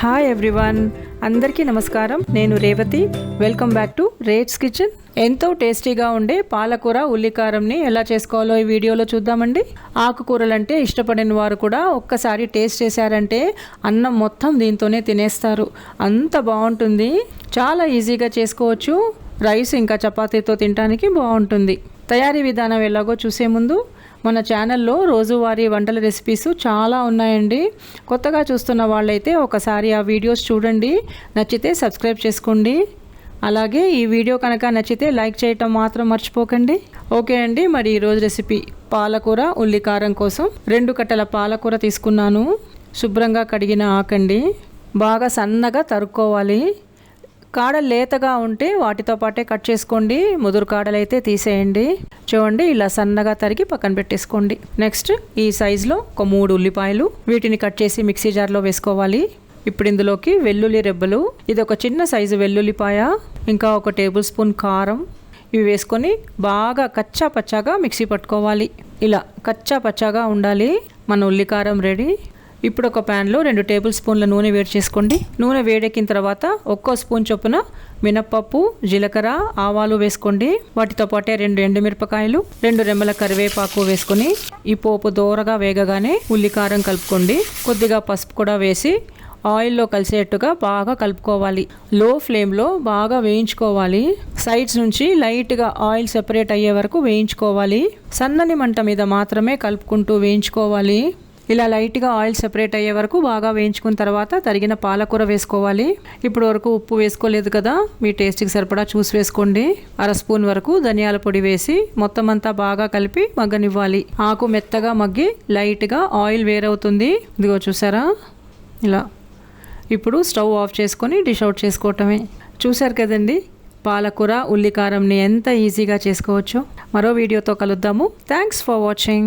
Hi everyone అందరికీ నమస్కారం. నేను Revathi. Welcome back to rates kitchen ఎంతో టేస్టీగా ఉండే పాలకూర ఉల్లికారంని ఎలా చేసుకోవాలో ఈ వీడియోలో చూద్దామండి. ఆకుకూరలంటే ఇష్టపడిన వారు కూడా ఒక్కసారి టేస్ట్ చేశారంటే అన్నం మొత్తం దీంతోనే తినేస్తారు. అంత బాగుంటుంది. చాలా ఈజీగా చేసుకోవచ్చు. రైస్ ఇంకా చపాతీతో తినడానికి బాగుంటుంది. తయారీ విధానం ఎలాగో చూసే ముందు మన ఛానల్లో రోజువారీ వంటల రెసిపీస్ చాలా ఉన్నాయండి. కొత్తగా చూస్తున్న వాళ్ళైతే ఒకసారి ఆ వీడియోస్ చూడండి. నచ్చితే సబ్స్క్రైబ్ చేసుకోండి. అలాగే ఈ వీడియో కనుక నచ్చితే లైక్ చేయటం మాత్రం మర్చిపోకండి. ఓకే అండి మరి ఈరోజు రెసిపీ పాలకూర ఉల్లికారం కోసం రెండు కట్టల పాలకూర తీసుకున్నాను. శుభ్రంగా కడిగిన ఆకండి. బాగా సన్నగా తరుక్కోవాలి. కాడ లేతగా ఉంటే వాటితో పాటే కట్ చేసుకోండి. ముదురు కాడలు అయితే తీసేయండి. చూడండి ఇలా సన్నగా తరిగి పక్కన పెట్టేసుకోండి. నెక్స్ట్ ఈ సైజులో ఒక మూడు ఉల్లిపాయలు వీటిని కట్ చేసి మిక్సీ జార్లో వేసుకోవాలి. ఇప్పుడు ఇందులోకి వెల్లుల్లి రెబ్బలు ఇది ఒక చిన్న సైజు వెల్లుల్లిపాయ ఇంకా ఒక టేబుల్ స్పూన్ కారం. ఇవి వేసుకొని బాగా కచ్చా పచ్చాగా మిక్సీ పట్టుకోవాలి. ఇలా కచ్చా పచ్చాగా ఉండాలి. మన ఉల్లికారం రెడీ. ఇప్పుడు ఒక ప్యాన్లో రెండు టేబుల్ స్పూన్ల నూనె వేడి చేసుకోండి. నూనె వేడెక్కిన తర్వాత ఒక్కో స్పూన్ చొప్పున మినప్పప్పు జీలకర్ర ఆవాలు వేసుకోండి. వాటితో పాటే రెండు ఎండుమిరపకాయలు రెండు రెమ్మల కరివేపాకు వేసుకొని ఈ పోపు దోరగా వేగగానే ఉల్లికారం కలుపుకోండి. కొద్దిగా పసుపు కూడా వేసి ఆయిల్లో కలిసేట్టుగా బాగా కలుపుకోవాలి. లో ఫ్లేమ్లో బాగా వేయించుకోవాలి. సైడ్స్ నుంచి లైట్గా ఆయిల్ సెపరేట్ అయ్యే వరకు వేయించుకోవాలి. సన్నని మంట మీద మాత్రమే కలుపుకుంటూ వేయించుకోవాలి. ఇలా లైట్గా ఆయిల్ సెపరేట్ అయ్యే వరకు బాగా వేయించుకున్న తర్వాత తరిగిన పాలకూర వేసుకోవాలి. ఇప్పుడు వరకు ఉప్పు వేసుకోలేదు కదా మీ టేస్ట్కి సరిపడా చూసి వేసుకోండి. అర స్పూన్ వరకు ధనియాల పొడి వేసి మొత్తం అంతా బాగా కలిపి మగ్గనివ్వాలి. ఆకు మెత్తగా మగ్గి లైట్గా ఆయిల్ వేరవుతుంది. ఇదిగో చూసారా? ఇలా. ఇప్పుడు స్టవ్ ఆఫ్ చేసుకొని డిష్ అవుట్ చేసుకోవటమే. చూశారు కదండి? పాలకూర ఉల్లికారంని ఎంత ఈజీగా చేసుకోవచ్చో. మరో వీడియోతో కలుద్దాము. Thanks for watching.